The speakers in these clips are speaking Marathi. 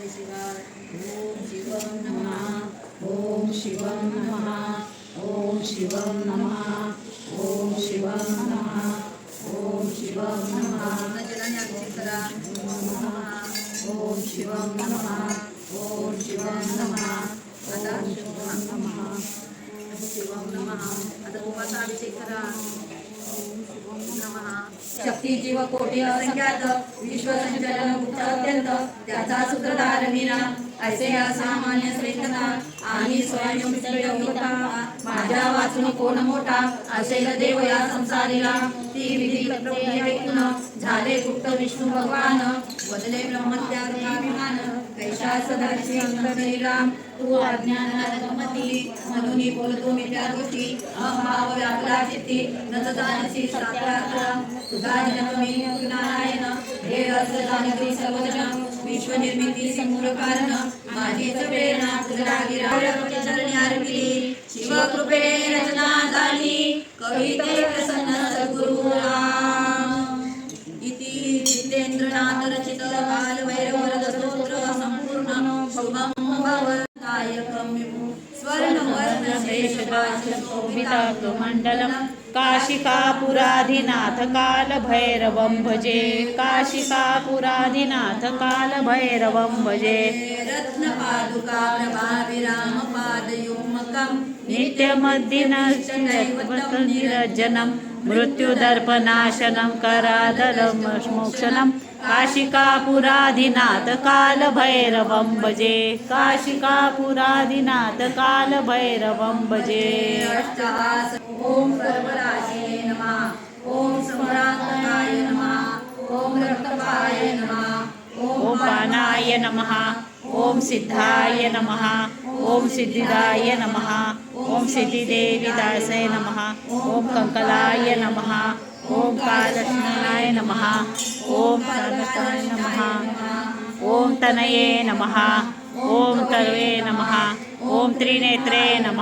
ఓం శివం నమ. ఓం శివం నమ. ఓం శివం నమ. ఓం శివం నమ. ఓం శివం నమ. ఓం శివం నమ అత శివం నమ శివం నమ అత ఉపాసాభిషేకరా शक्ती जीव कोटी असंख्यात विश्व संचलन अत्यंत त्याचा सूत्रधार मीरा ऐसे असामान्य श्रेष्ठता आणि स्वयंयोगिता माझ्या वाचून कोण मोठा? असे देव या संसारीला. ती विधी झाले गुप्त विष्णू भगवान. बदले ब्रह्मत्याभिमान कैशा सदाची अंतरीराम तू गमती म्हणून बोलतो मी त्या गोष्टी अभाव व्यापला चित्ती नतदानसी जाणसी साक्षात्कार तुझा जन्म नारायण हे रस जाणती सर्वजन विश्व निर्मिती समूळ कारण माझीच प्रेरणा तुझा गिरा चरणी अर्पिली शिव कृपे रचना झाली. कविते शुभम्भवदायकं विभु स्वर्णवर्णशेषभाषशोभिताब्दमण्डलं काशिकापुराधिनाथकालभैरवं भजे। काशिकापुराधिनाथकालभैरवं भजे। रत्नपादुकालभाविरामपादयुग्मकं नित्यमद्दिनश्च निरज्जनं मृत्युदर्पनाशनं करादलं मोक्षणम् काशिकापुराधिनाथ कालभैरवं भजे काशिकापुराधिनाथ कालभैरवं भजे ॐ सर्वराशे नमः। ॐ नमः ॐ रक्तपाय नमः। ॐ पानाय नमः। ॐ सिद्धाय नमः। ॐ सिद्धिदाय नमः। ॐ सिद्धिदेवीदासय नमः। ॐ कङ्कलाय नमः। ओम कालस्नाय नम ओम सर्वताय नम ओम तनये नम ओम तर्वे नम ओम त्रिनेत्रे नम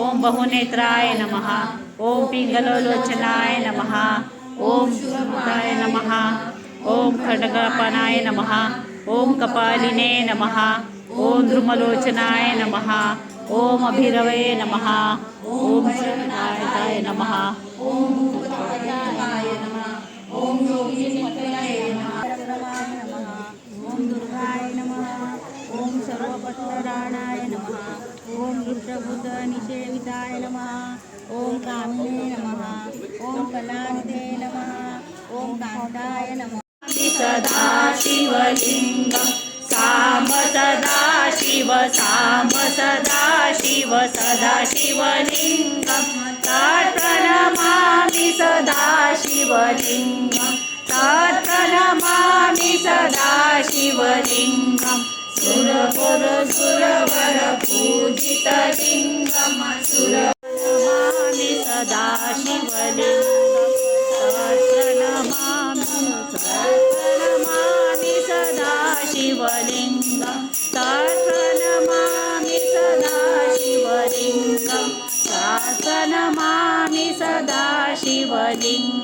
ओम बहुनेत्राय नम ओम पिंगलोलोचनाय नम ओम शुभाय नम ओम खड्गपनाय नम ओम कपालिने नम ओम द्रुमलोचनाय नम ओम अभिरवे नम ओम शरणाय नम ओम रुद्रभूत निषेविताय नमः। ओम कामिने नमः। ओम कलानिधे नमः। ओम कांताय नमः। सदा शिवलिङ्गं साम सदा शिव साम सदा शिव सदा शिवलिङ्गं प्रणमामि सदा शिवलिङ्गं प्रणमामि सदा शिवलिङ्गं सुरपुर सुरवर सदाशिवलिङ्गम्